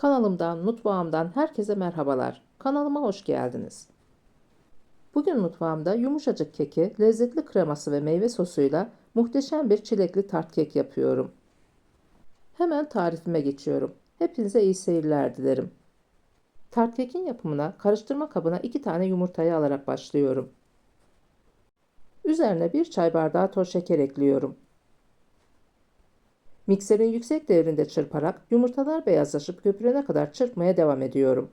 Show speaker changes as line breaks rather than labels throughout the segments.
Kanalımdan, mutfağımdan herkese merhabalar. Kanalıma hoş geldiniz. Bugün mutfağımda yumuşacık keki, lezzetli kreması ve meyve sosuyla muhteşem bir çilekli tart kek yapıyorum. Hemen tarifime geçiyorum. Hepinize iyi seyirler dilerim. Tart kekin yapımına karıştırma kabına 2 tane yumurtayı alarak başlıyorum. Üzerine 1 çay bardağı toz şeker ekliyorum. Mikserin yüksek devrinde çırparak yumurtalar beyazlaşıp köpürene kadar çırpmaya devam ediyorum.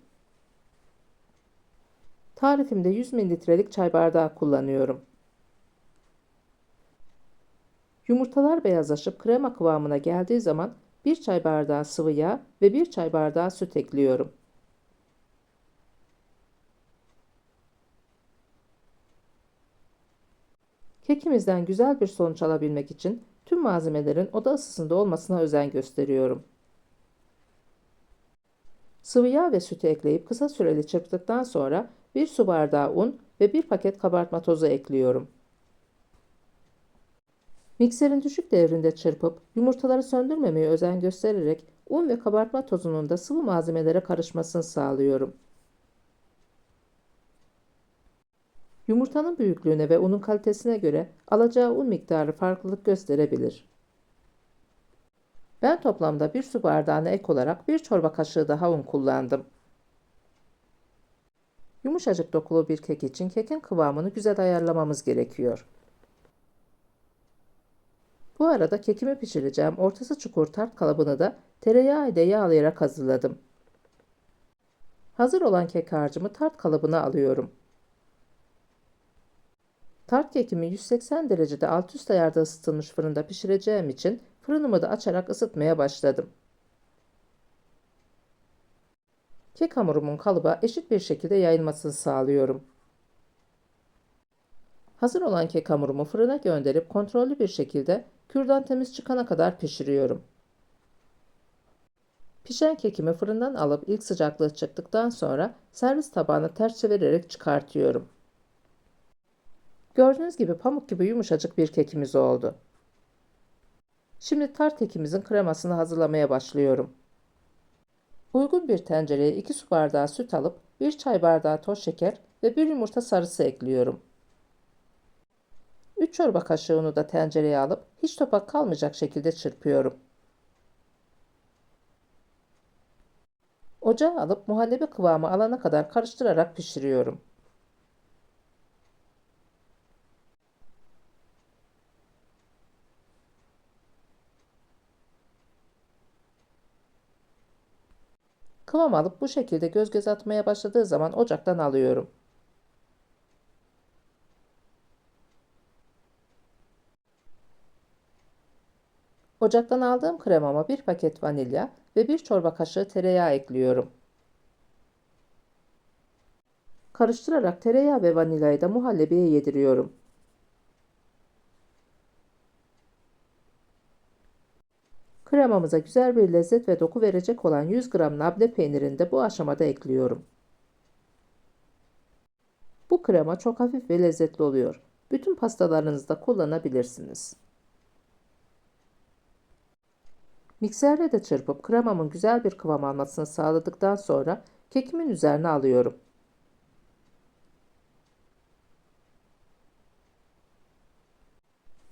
Tarifimde 100 mililitrelik çay bardağı kullanıyorum. Yumurtalar beyazlaşıp krema kıvamına geldiği zaman 1 çay bardağı sıvı yağ ve 1 çay bardağı süt ekliyorum. Kekimizden güzel bir sonuç alabilmek için tüm malzemelerin oda ısısında olmasına özen gösteriyorum. Sıvı yağ ve sütü ekleyip kısa süreli çırptıktan sonra 1 su bardağı un ve 1 paket kabartma tozu ekliyorum. Mikserin düşük devrinde çırpıp yumurtaları söndürmemeye özen göstererek un ve kabartma tozunun da sıvı malzemelere karışmasını sağlıyorum. Yumurtanın büyüklüğüne ve unun kalitesine göre alacağı un miktarı farklılık gösterebilir. Ben toplamda bir su bardağına ek olarak bir çorba kaşığı daha un kullandım. Yumuşacık dokulu bir kek için kekin kıvamını güzel ayarlamamız gerekiyor. Bu arada kekimi pişireceğim ortası çukur tart kalıbını da tereyağı ile yağlayarak hazırladım. Hazır olan kek harcımı tart kalıbına alıyorum. Tart kekimi 180 derecede alt üst ayarda ısıtılmış fırında pişireceğim için fırınımı da açarak ısıtmaya başladım. Kek hamurumun kalıba eşit bir şekilde yayılmasını sağlıyorum. Hazır olan kek hamurumu fırına gönderip kontrollü bir şekilde kürdan temiz çıkana kadar pişiriyorum. Pişen kekimi fırından alıp ilk sıcaklığı çıktıktan sonra servis tabağına ters çevirerek çıkartıyorum. Gördüğünüz gibi pamuk gibi yumuşacık bir kekimiz oldu. Şimdi tart kekimizin kremasını hazırlamaya başlıyorum. Uygun bir tencereye 2 su bardağı süt alıp 1 çay bardağı toz şeker ve 1 yumurta sarısı ekliyorum. 3 çorba kaşığı unu da tencereye alıp hiç topak kalmayacak şekilde çırpıyorum. Ocağa alıp muhallebi kıvamı alana kadar karıştırarak pişiriyorum. Kıvam alıp bu şekilde göz göz atmaya başladığı zaman ocaktan alıyorum. Ocaktan aldığım kremama bir paket vanilya ve bir çorba kaşığı tereyağı ekliyorum. Karıştırarak tereyağı ve vanilyayı da muhallebiye yediriyorum. Kremamıza güzel bir lezzet ve doku verecek olan 100 gram labne peynirini de bu aşamada ekliyorum. Bu krema çok hafif ve lezzetli oluyor. Bütün pastalarınızda kullanabilirsiniz. Mikserle de çırpıp kremamın güzel bir kıvam almasını sağladıktan sonra kekimin üzerine alıyorum.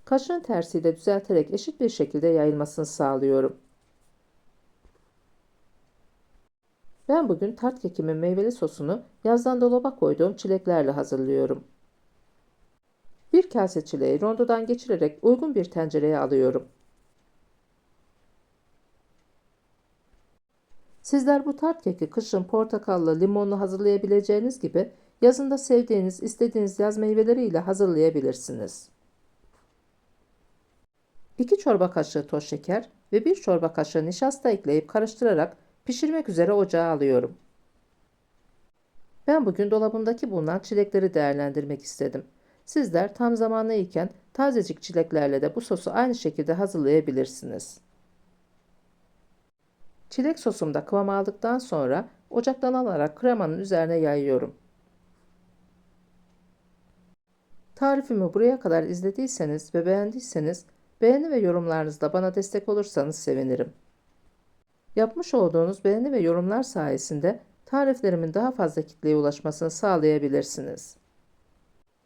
Kaşığın tersiyle düzelterek eşit bir şekilde yayılmasını sağlıyorum. Ben bugün tart kekimin meyveli sosunu yazdan dolaba koyduğum çileklerle hazırlıyorum. Bir kase çileği rondodan geçirerek uygun bir tencereye alıyorum. Sizler bu tart keki kışın portakallı, limonlu hazırlayabileceğiniz gibi yazında sevdiğiniz, istediğiniz yaz meyveleriyle hazırlayabilirsiniz. 2 çorba kaşığı toz şeker ve 1 çorba kaşığı nişasta ekleyip karıştırarak pişirmek üzere ocağa alıyorum. Ben bugün dolabımdaki bulunan çilekleri değerlendirmek istedim. Sizler tam zamanlı iken tazecik çileklerle de bu sosu aynı şekilde hazırlayabilirsiniz. Çilek sosumda kıvam aldıktan sonra ocaktan alarak kremanın üzerine yayıyorum. Tarifimi buraya kadar izlediyseniz ve beğendiyseniz Beğeni ve yorumlarınızla bana destek olursanız sevinirim. Yapmış olduğunuz beğeni ve yorumlar sayesinde tariflerimin daha fazla kitleye ulaşmasını sağlayabilirsiniz.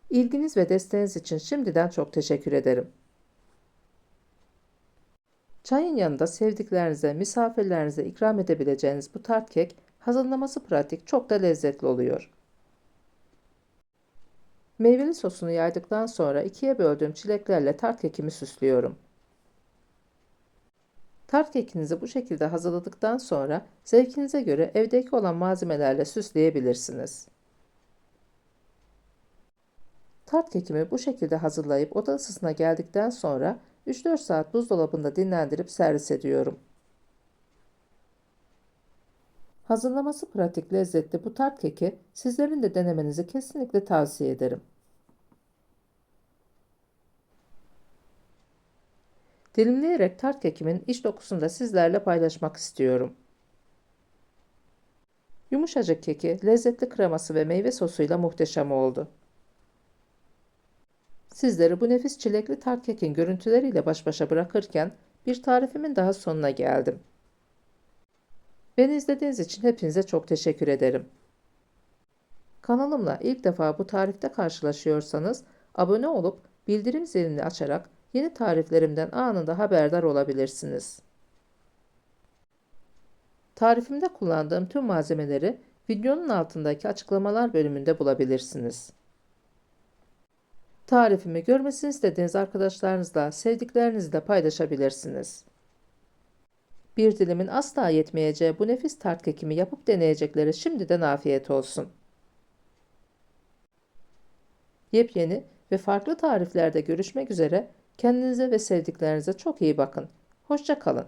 İlginiz ve desteğiniz için şimdiden çok teşekkür ederim. Çayın yanında sevdiklerinize, misafirlerinize ikram edebileceğiniz bu tart kek hazırlaması pratik, çok da lezzetli oluyor. Meyveli sosunu yaydıktan sonra ikiye böldüğüm çileklerle tart kekimi süslüyorum. Tart kekinizi bu şekilde hazırladıktan sonra zevkinize göre evdeki olan malzemelerle süsleyebilirsiniz. Tart kekimi bu şekilde hazırlayıp oda ısısına geldikten sonra 3-4 saat buzdolabında dinlendirip servis ediyorum. Hazırlaması pratik lezzetli bu tart keki sizlerin de denemenizi kesinlikle tavsiye ederim. Dilimleyerek tart kekimin iç dokusunu da sizlerle paylaşmak istiyorum. Yumuşacık keki, lezzetli kreması ve meyve sosuyla muhteşem oldu. Sizleri bu nefis çilekli tart kekin görüntüleriyle baş başa bırakırken bir tarifimin daha sonuna geldim. Beni izlediğiniz için hepinize çok teşekkür ederim. Kanalımla ilk defa bu tarifte karşılaşıyorsanız abone olup bildirim zilini açarak yeni tariflerimden anında haberdar olabilirsiniz. Tarifimde kullandığım tüm malzemeleri videonun altındaki açıklamalar bölümünde bulabilirsiniz. Tarifimi görmesini istediğiniz arkadaşlarınızla, sevdiklerinizle paylaşabilirsiniz. Bir dilimin asla yetmeyeceği bu nefis tart kekimi yapıp deneyecekleri şimdiden afiyet olsun. Yepyeni ve farklı tariflerde görüşmek üzere kendinize ve sevdiklerinize çok iyi bakın. Hoşça kalın.